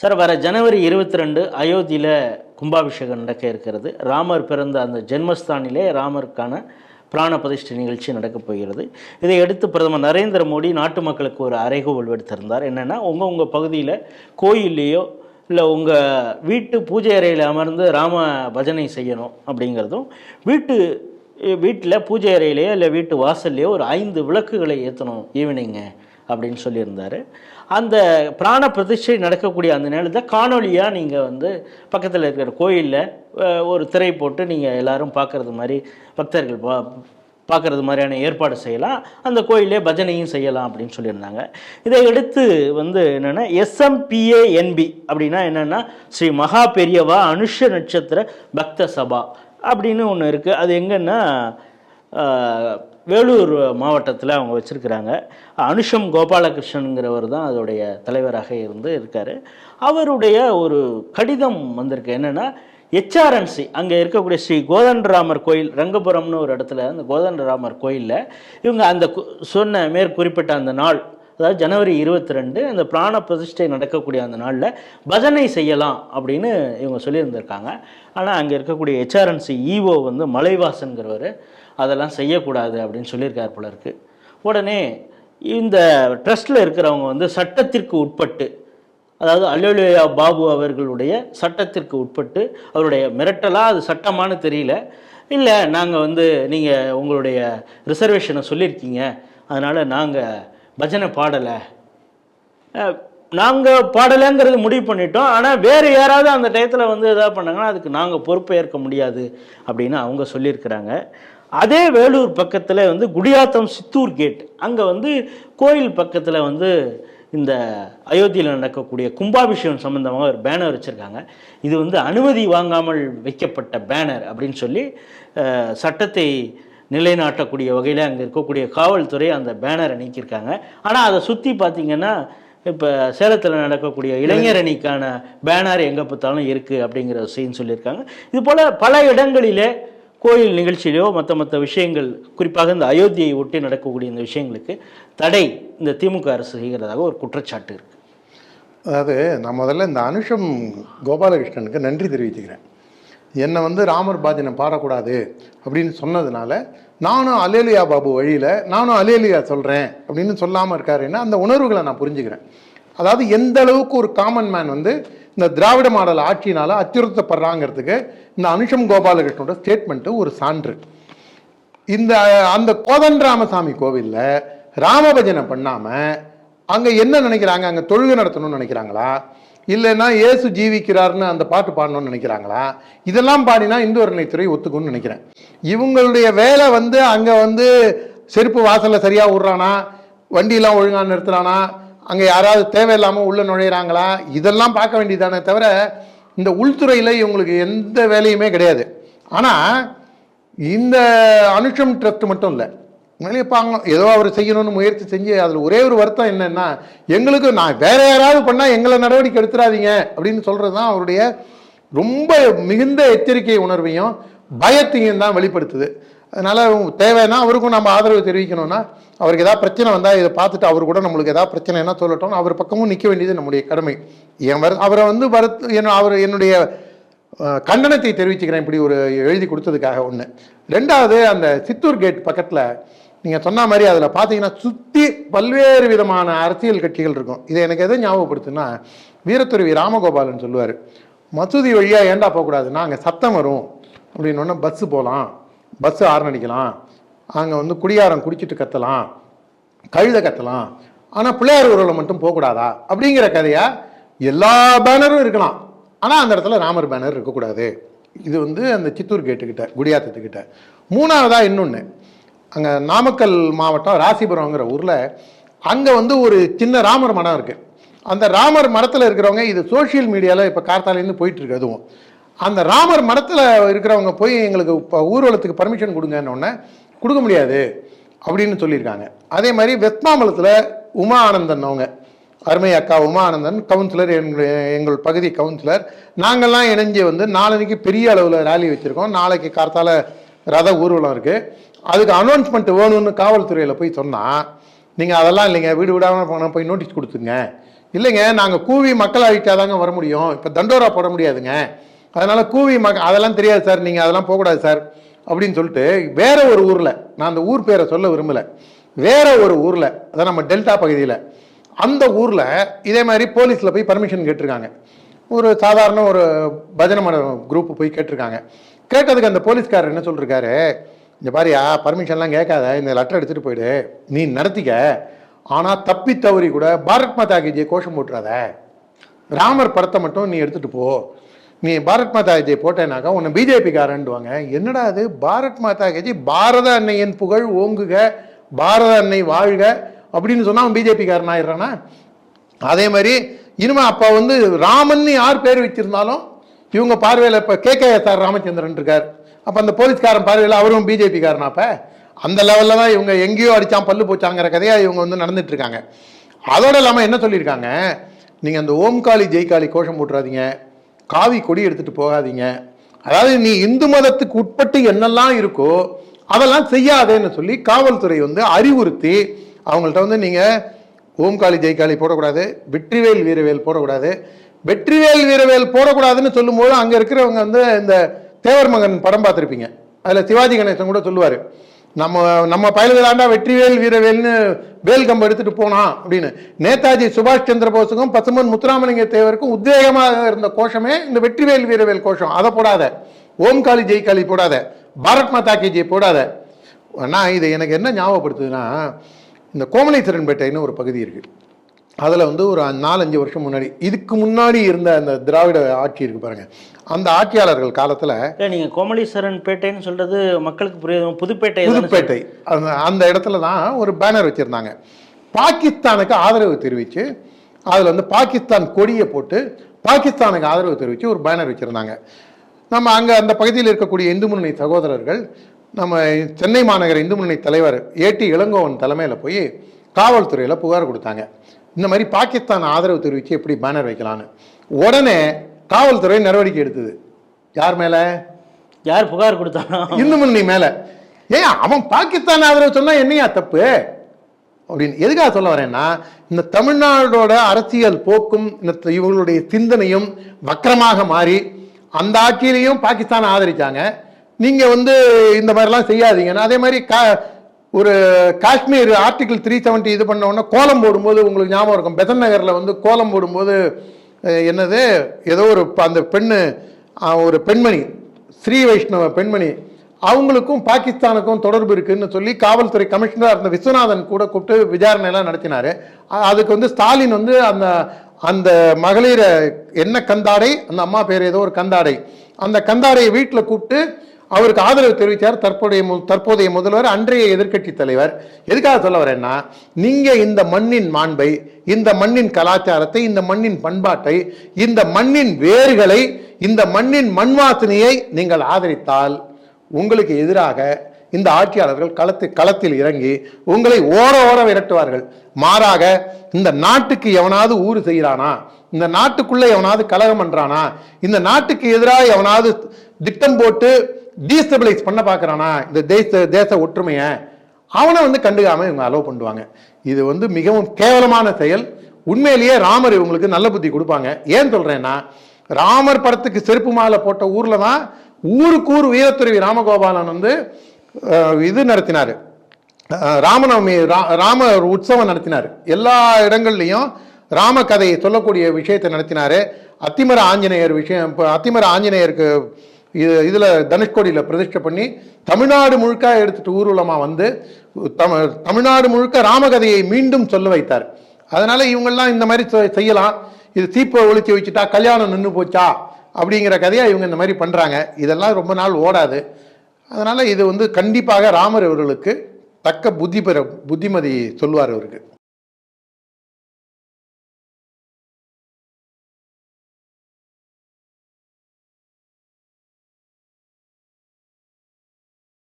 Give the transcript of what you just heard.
Sir வர ஜனவரி இருபத்தி ரெண்டு அயோத்தியில் கும்பாபிஷேகம் நடக்க இருக்கிறது. ராமர் பிறந்த அந்த ஜென்மஸ்தானிலே ராமருக்கான பிராண பிரதிஷ்டை நிகழ்ச்சி நடக்கப் போகிறது. இதை அடுத்து பிரதமர் நரேந்திர மோடி நாட்டு மக்களுக்கு ஒரு அறைகோவல் விடுத்திருந்தார். என்னென்னா உங்கள் உங்கள் பகுதியில் கோயில்லையோ இல்லை உங்கள் வீட்டு பூஜை அறையில் அமர்ந்து ராம பஜனை செய்யணும் அப்படிங்கிறதும் வீட்டு வீட்டில் பூஜை அறையிலையோ இல்லை வீட்டு வாசல்லையோ ஒரு ஐந்து விளக்குகளை ஏற்றணும் ஈவினிங்கு அப்படின்னு சொல்லியிருந்தார். அந்த பிராண பிரதிஷ்டை நடக்கக்கூடிய அந்த நேரத்தில் காணொலியாக நீங்கள் வந்து பக்கத்தில் இருக்கிற கோயிலில் ஒரு திரை போட்டு நீங்கள் எல்லாரும் பார்க்குறது மாதிரி பக்தர்கள் பா பார்க்குறது மாதிரியான ஏற்பாடு செய்யலாம். அந்த கோயிலே பஜனையும் செய்யலாம் அப்படின்னு சொல்லியிருந்தாங்க. இதை அடுத்து வந்து என்னென்னா எஸ்எம்பிஏஎன்பி அப்படின்னா என்னென்னா ஸ்ரீ மகா பெரியவா அனுஷ நட்சத்திர பக்த சபா அப்படின்னு ஒன்று இருக்குது அது எங்கன்னா வேலூர் மாவட்டத்தில் அவங்க வச்சுருக்கிறாங்க. அனுஷம் கோபாலகிருஷ்ணனுங்கிறவர் தான் அதோடைய தலைவராக இருந்து இருக்கார். அவருடைய ஒரு கடிதம் வந்திருக்கு. என்னென்னா ஹெச்ஆர்என்சி அங்கே இருக்கக்கூடிய ஸ்ரீ கோதண்டராமர் கோயில் ரங்கபுரம்னு ஒரு இடத்துல அந்த கோதண்டராமர் கோயிலில் இவங்க அந்த சொன்ன மேற்குறிப்பிட்ட அந்த நாள் அதாவது ஜனவரி இருபத்தி ரெண்டு அந்த பிராண பிரதிஷ்டை நடக்கக்கூடிய அந்த நாளில் பஜனை செய்யலாம் அப்படின்னு இவங்க சொல்லியிருந்திருக்காங்க. ஆனால் அங்கே இருக்கக்கூடிய ஹெச்ஆர்என்சி இஓ வந்து மலைவாசன்கிறவர் அதெல்லாம் செய்யக்கூடாது அப்படின்னு சொல்லியிருக்கார் போல இருக்கு. உடனே இந்த ட்ரஸ்ட்டில் இருக்கிறவங்க வந்து சட்டத்திற்கு உட்பட்டு அதாவது அல்லோலியா பாபு அவர்களுடைய சட்டத்திற்கு உட்பட்டு அவருடைய மிரட்டலாக அது சட்டமானு தெரியல. இல்லை நாங்கள் வந்து நீங்கள் உங்களுடைய ரிசர்வேஷனை சொல்லியிருக்கீங்க. அதனால் நாங்கள் பஜனை பாடலை. நாங்கள் பாடலைங்கிறது முடிவு பண்ணிட்டோம். ஆனால் வேறு யாராவது அந்த டயத்தில் வந்து எதாவது பண்ணாங்கன்னா அதுக்கு நாங்கள் பொறுப்பேற்க முடியாது அப்படின்னு அவங்க சொல்லியிருக்கிறாங்க. அதே வேலூர் பக்கத்தில் வந்து குடியாத்தம் சித்தூர் கேட். அங்கே வந்து கோயில் பக்கத்தில் வந்து இந்த அயோத்தியில் நடக்கக்கூடிய கும்பாபிஷேகம் சம்மந்தமாக ஒரு பேனர் வச்சுருக்காங்க. இது வந்து அனுமதி வாங்காமல் வைக்கப்பட்ட பேனர் அப்படின்னு சொல்லி சட்டத்தை நிலைநாட்டக்கூடிய வகையில் அங்கே இருக்கக்கூடிய காவல்துறை அந்த பேனரை நீக்கியிருக்காங்க. ஆனால் அதை சுற்றி பார்த்தீங்கன்னா இப்போ சேலத்தில் நடக்கக்கூடிய இளைஞர் அணிக்கான பேனர் எங்கே பார்த்தாலும் இருக்குது அப்படிங்கிற செய்தி சொல்லியிருக்காங்க. இது போல் பல இடங்களிலே கோயில் நிகழ்ச்சியிலையோ மற்ற மற்ற விஷயங்கள் குறிப்பாக இந்த அயோத்தியை ஒட்டி நடக்கக்கூடிய இந்த விஷயங்களுக்கு தடை இந்த திமுக அரசு செய்கிறதாக ஒரு குற்றச்சாட்டு இருக்குது அதாவது நான் முதல்ல இந்த அனுஷம் கோபாலகிருஷ்ணனுக்கு நன்றி தெரிவிச்சுக்கிறேன். என்னை வந்து ராமர் பாஜனை பாடக்கூடாது அப்படின்னு சொன்னதுனால நானும் அலேலியா பாபு வழியில் நானும் அலேலியா சொல்கிறேன் அப்படின்னு சொல்லாமல் இருக்காருன்னா அந்த உணர்வுகளை நான் புரிஞ்சுக்கிறேன். அதாவது எந்த அளவுக்கு ஒரு காமன் மேன் வந்து இந்த திராவிட மாடல் ஆட்சியினால் அச்சுறுத்தப்படுறாங்கிறதுக்கு இந்த அனுஷம் கோபாலகிருஷ்ணனோட ஸ்டேட்மெண்ட்டு ஒரு சான்று. இந்த அந்த கோதன் ராமசாமி கோவிலில் ராமபஜனை பண்ணாமல் அங்கே என்ன நினைக்கிறாங்க? அங்கே தொழுகை நடத்தணும்னு நினைக்கிறாங்களா? இல்லைன்னா இயேசு ஜீவிக்கிறார்னு அந்த பாட்டு பாடணும்னு நினைக்கிறாங்களா? இதெல்லாம் பாடினா இந்து அறநிலைத்துறை ஒத்துக்கும்னு நினைக்கிறேன். இவங்களுடைய வேலை வந்து அங்கே வந்து செருப்பு வாசலில் சரியாக விட்றானா வண்டியெல்லாம் ஒழுங்காக நிறுத்துறானா? அங்கே யாராவது தேவையில்லாமல் உள்ளே நுழையிறாங்களா? இதெல்லாம் பார்க்க வேண்டியதானே தவிர இந்த உள்துறையில் இவங்களுக்கு எந்த வேலையுமே கிடையாது. ஆனால் இந்த அனுஷம் ட்ரஸ்ட் மட்டும் இல்லை. நினைப்பாங்க ஏதோ அவர் செய்யணும்னு முயற்சி செஞ்சு அதில் ஒரே ஒரு வருத்தம் என்னென்னா எங்களுக்கு நான் வேற யாராவது பண்ணால் எங்களை நடவடிக்கை எடுத்துடாதீங்க அப்படின்னு சொல்கிறது தான் அவருடைய ரொம்ப மிகுந்த எச்சரிக்கை உணர்வையும் பயத்தையும் தான் வெளிப்படுத்துது. அதனால் தேவைன்னா அவருக்கும் நம்ம ஆதரவு தெரிவிக்கணும்னா அவருக்கு ஏதாவது பிரச்சனை வந்தால் இதை பார்த்துட்டு அவர் கூட நம்மளுக்கு ஏதாவது பிரச்சனைனா சொல்லட்டும் அவர் பக்கமும் நிற்க வேண்டியது நம்முடைய கடமை. என் வர அவரை வந்து வருத்த என்ன அவர் என்னுடைய கண்டனத்தை தெரிவிச்சுக்கிறேன் இப்படி ஒரு எழுதி கொடுத்ததுக்காக ஒன்று ரெண்டாவது அந்த சித்தூர் கேட் பக்கத்தில் நீங்கள் சொன்ன மாதிரி அதில் பார்த்தீங்கன்னா சுற்றி பல்வேறு விதமான அரசியல் கட்சிகள் இருக்கும். இதை எனக்கு எதை ஞாபகப்படுத்துன்னா வீரத்துருவி ராமகோபாலன் சொல்லுவார் மசூதி வழியாக ஏண்டா போகக்கூடாதுன்னா அங்கே சத்தம் வரும். அப்படின்னு பஸ்ஸு போகலாம் பஸ்ஸு ஆரன் அடிக்கலாம் அங்கே வந்து குடியாரம் குடிச்சிட்டு கத்தலாம். கழுத கத்தலாம். ஆனால் பிள்ளையார் ஊரில் மட்டும் போகக்கூடாதா? அப்படிங்கிற கதையை எல்லா பேனரும் இருக்கலாம். ஆனால் அந்த இடத்துல ராமர் பேனர் இருக்கக்கூடாது. இது வந்து அந்த சித்தூர் கேட்டுக்கிட்ட குடியாத்தத்துக்கிட்ட. மூணாவதாக இன்னொன்று அங்கே நாமக்கல் மாவட்டம் ராசிபுரம்ங்கிற ஊரில் அங்கே வந்து ஒரு சின்ன ராமர் மடம் இருக்குது அந்த ராமர் மரத்தில் இருக்கிறவங்க இது சோஷியல் மீடியாவில் இப்போ கார்த்தாலேருந்து போயிட்டுருக்கு அதுவும். அந்த ராமர் மரத்தில் இருக்கிறவங்க போய் எங்களுக்கு இப்போ ஊர்வலத்துக்கு பர்மிஷன் கொடுங்கன்னொன்னே கொடுக்க முடியாது அப்படின்னு சொல்லியிருக்காங்க. அதே மாதிரி வெத்மாமலத்தில் உமா ஆனந்தன் அவங்க. அருமை அக்கா உமா ஆனந்தன் கவுன்சிலர் எங்களுடைய எங்கள் பகுதி கவுன்சிலர் நாங்கள்லாம் இணைஞ்சு வந்து நாளைக்கு பெரிய அளவில் ரேலி வச்சுருக்கோம். நாளைக்கு கார்த்தால ரத ஊர்வலம் இருக்குது அதுக்கு அனௌன்ஸ்மெண்ட் வேணும்னு காவல்துறையில் போய் சொன்னால் நீங்கள் அதெல்லாம் இல்லைங்க வீடு விடாமல் போனால் போய் நோட்டீஸ் கொடுத்துங்க இல்லைங்க நாங்கள் கூவி மக்கள் அழிச்சாதாங்க வர முடியும். இப்போ தண்டோரா போட முடியாதுங்க. அதனால் கூவி மக்க அதெல்லாம் தெரியாது சார் நீங்கள் அதெல்லாம் போகக்கூடாது சார் அப்படின்னு சொல்லிட்டு வேற ஒரு ஊரில் நான் அந்த ஊர் பேரை சொல்ல விரும்பலை. வேற ஒரு ஊரில் அதான் நம்ம டெல்டா பகுதியில் அந்த ஊரில் இதே மாதிரி போலீஸில் போய் பர்மிஷன் கேட்டிருக்காங்க. ஒரு சாதாரண ஒரு பஜனை மட குரூப் போய் கேட்டிருக்காங்க. கேட்டதுக்கு அந்த போலீஸ்காரர் என்ன சொல்லிருக்காரு இந்த பாரியா பர்மிஷன்லாம் கேட்காத இந்த லெட்டர் எடுத்துகிட்டு போயிடு. நீ நடத்திக்க. ஆனால் தப்பி தவறி கூட பாரத் மாதா கி கோஷம் போட்டுறாத. ராமர் படத்தை மட்டும் நீ எடுத்துகிட்டு போ. நீ பாரத் மாதா கி போட்டேனாக்கா உன்னை பிஜேபிக்காரன்டுவாங்க என்னடா அது? பாரத் மாதா கி பாரத அன்னையின் புகழ் ஓங்குக பாரத அன்னை வாழ்க அப்படின்னு சொன்னால் அவன் பிஜேபிக்காரன் ஆயிடுறானா? அதே மாதிரி இனிமே அப்போ வந்து ராமன் யார் பேர் வச்சிருந்தாலும் இவங்க பார்வையில் இப்போ K K S R Ramachandran இருக்கார். அப்போ அந்த போலீஸ்காரன் பார்வையில் அவரும் பிஜேபிக்காரனா அப்போ? அந்த லெவலில் தான் இவங்க எங்கேயோ அடிச்சான் பல்லு போச்சாங்கிற கதையாக இவங்க வந்து நடந்துட்டுருக்காங்க. இருக்காங்க இல்லாமல் என்ன சொல்லியிருக்காங்க? நீங்கள் அந்த ஓம்காளி ஜெய்காளி கோஷம் போட்டுறாதீங்க. காவி கொடி எடுத்துகிட்டு போகாதீங்க. அதாவது நீ இந்து மதத்துக்கு உட்பட்டு என்னெல்லாம் இருக்கோ அதெல்லாம் செய்யாதேன்னு சொல்லி காவல்துறை வந்து அறிவுறுத்தி அவங்கள்ட்ட வந்து நீங்கள் ஓம்காளி ஜெய்காளி போடக்கூடாது வெற்றிவேல் வீரவேல் போடக்கூடாது. வெற்றிவேல் வீரவேல் போடக்கூடாதுன்னு சொல்லும்போது அங்கே இருக்கிறவங்க வந்து இந்த தேவர் மகன் படம் பார்த்துருப்பீங்க. அதில் சிவாஜி கணேசன் கூட சொல்லுவார் நம்ம நம்ம பயலுகளாண்டா வெற்றிவேல் வீரவேல்னு வேல் கம்பு எடுத்துட்டு போனான் அப்படின்னு. நேதாஜி சுபாஷ் சந்திர போஸுக்கும் பசுமன் முத்துராமலிங்க தேவருக்கும் உத்வேகமாக இருந்த கோஷமே இந்த வெற்றிவேல் வீரவேல் கோஷம். அதை போடாத. ஓம்காளி ஜெய்காளி போடாத. பாரத் மாதா கி ஜெய் போடாத. ஆனால் இது எனக்கு என்ன ஞாபகப்படுத்துதுன்னா இந்த கோமலேஸ்வரன்பேட்டைன்னு ஒரு பகுதி இருக்குது அதில் வந்து ஒரு நாலஞ்சு வருஷம் முன்னாடி இதுக்கு முன்னாடி இருந்த அந்த திராவிட ஆட்சி இருக்கு பாருங்க. அந்த ஆட்சியாளர்கள் காலத்தில் நீங்கள் கோமலீஸ்வரன் பேட்டைன்னு சொல்றது மக்களுக்கு புரியுது. புதுப்பேட்டை புதுப்பேட்டை. அந்த அந்த இடத்துல தான் ஒரு பேனர் வச்சுருந்தாங்க. பாகிஸ்தானுக்கு ஆதரவு தெரிவித்து அதில் வந்து பாகிஸ்தான் கொடியை போட்டு பாகிஸ்தானுக்கு ஆதரவு தெரிவித்து ஒரு பேனர் வச்சுருந்தாங்க. நம்ம அங்கே அந்த பகுதியில் இருக்கக்கூடிய இந்து முன்னணி சகோதரர்கள் நம்ம சென்னை மாநகர இந்து முன்னணி தலைவர் ஏடி இளங்கோவன் தலைமையில் போய் காவல்துறையில் புகார் கொடுத்தாங்க. இந்த மாதிரி பாகிஸ்தான் ஆதரவு தெரிவித்து எப்படி பேனர் வைக்கலான்னு உடனே காவல்துறை நடவடிக்கை எடுத்தது. யார் மேலே? யார் புகார் கொடுத்தானோ? இந்து முன்னணி மேல. ஏன் அவன் பாகிஸ்தான் ஆதரவு சொன்னா என்னையா தப்பு? அப்படின்னு எதுக்காக சொல்ல வரேன்னா இந்த தமிழ்நாடோட அரசியல் போக்கும் இந்த இவங்களுடைய சிந்தனையும் வக்கரமாக மாறி அந்த ஆட்சியிலையும் பாகிஸ்தான் ஆதரிச்சாங்க. நீங்க வந்து இந்த மாதிரிலாம் செய்யாதீங்கன்னு. அதே மாதிரி கா ஒரு காஷ்மீர் ஆர்டிகிள் த்ரீ செவன்ட்டி இது பண்ண கோலம் போடும்போது உங்களுக்கு ஞாபகம் இருக்கும். பெசன் நகரில் வந்து கோலம் போடும்போது என்னது ஏதோ ஒரு ப- அந்த பெண்ணு ஒரு பெண்மணி ஸ்ரீ வைஷ்ணவ பெண்மணி அவங்களுக்கும் பாகிஸ்தானுக்கும் தொடர்பு இருக்குன்னு சொல்லி காவல்துறை கமிஷனராக இருந்த விஸ்வநாதன் கூட கூப்பிட்டு விசாரணை எல்லாம் அதுக்கு வந்து ஸ்டாலின் வந்து அந்த அந்த மகளிரை என்ன கந்தாடை அந்த அம்மா பேர் ஏதோ ஒரு கந்தாடை. அந்த கந்தாடையை வீட்டில் கூப்பிட்டு அவருக்கு ஆதரவு தெரிவித்தார். தற்போதைய மு- தற்போதைய முதல்வர் அன்றைய எதிர்க்கட்சி தலைவர். எதுக்காக சொல்ல வரேன்னா நீங்கள் இந்த மண்ணின் மாண்பை இந்த மண்ணின் கலாச்சாரத்தை இந்த மண்ணின் பண்பாட்டை இந்த மண்ணின் வேர்களை இந்த மண்ணின் மண் வாசனையை நீங்கள் ஆதரித்தால் உங்களுக்கு எதிராக இந்த ஆட்சியாளர்கள் களத்து களத்தில் இறங்கி உங்களை ஓர ஓர விரட்டுவார்கள். மாறாக இந்த நாட்டுக்கு எவனாவது ஊறு செய்கிறானா? இந்த நாட்டுக்குள்ளே எவனாவது கலகம் பண்ணுறானா இந்த நாட்டுக்கு எதிராக எவனாவது திட்டம் போட்டு டீஸ்டபிளைஸ் பண்ண பார்க்கறானா இந்த தேச தேச ஒற்றுமையை அவனை வந்து கண்டுக்காமல் இவங்க அலோவ் பண்ணுவாங்க இது வந்து மிகவும் கேவலமான செயல். உண்மையிலேயே ராமர் இவங்களுக்கு நல்ல புத்தி கொடுப்பாங்க. ஏன் சொல்கிறேன்னா ராமர் படத்துக்கு செருப்பு மாலை போட்ட ஊரில் தான் ஊருக்கு ஊர் வீரத்துறவி ராமகோபாலன் வந்து இது நடத்தினார். ராமநவமி ரா- ராம உற்சவம் நடத்தினார். எல்லா இடங்கள்லையும் ராம கதையை சொல்லக்கூடிய விஷயத்தை நடத்தினார். அத்திமர ஆஞ்சநேயர் விஷயம் இப்போ அத்திமர ஆஞ்சநேயருக்கு இது இதில் தனுஷ்கோடியில் பிரதிஷ்டை பண்ணி தமிழ்நாடு முழுக்க எடுத்துகிட்டு ஊர்வலமாக வந்து தம தமிழ்நாடு முழுக்க ராமகதையை மீண்டும் சொல்ல வைத்தார். அதனால் இவங்கெல்லாம் இந்த மாதிரி செ- செய்யலாம். இது தீப்பை ஒழிச்சு வச்சுட்டா கல்யாணம் நின்று போச்சா அப்படிங்கிற கதையை இவங்க இந்த மாதிரி பண்ணுறாங்க இதெல்லாம் ரொம்ப நாள் ஓடாது. அதனால் இது வந்து கண்டிப்பாக ராமர் அவர்களுக்கு தக்க புத்தி பெற புத்திமதி சொல்லுவார் அவருக்கு.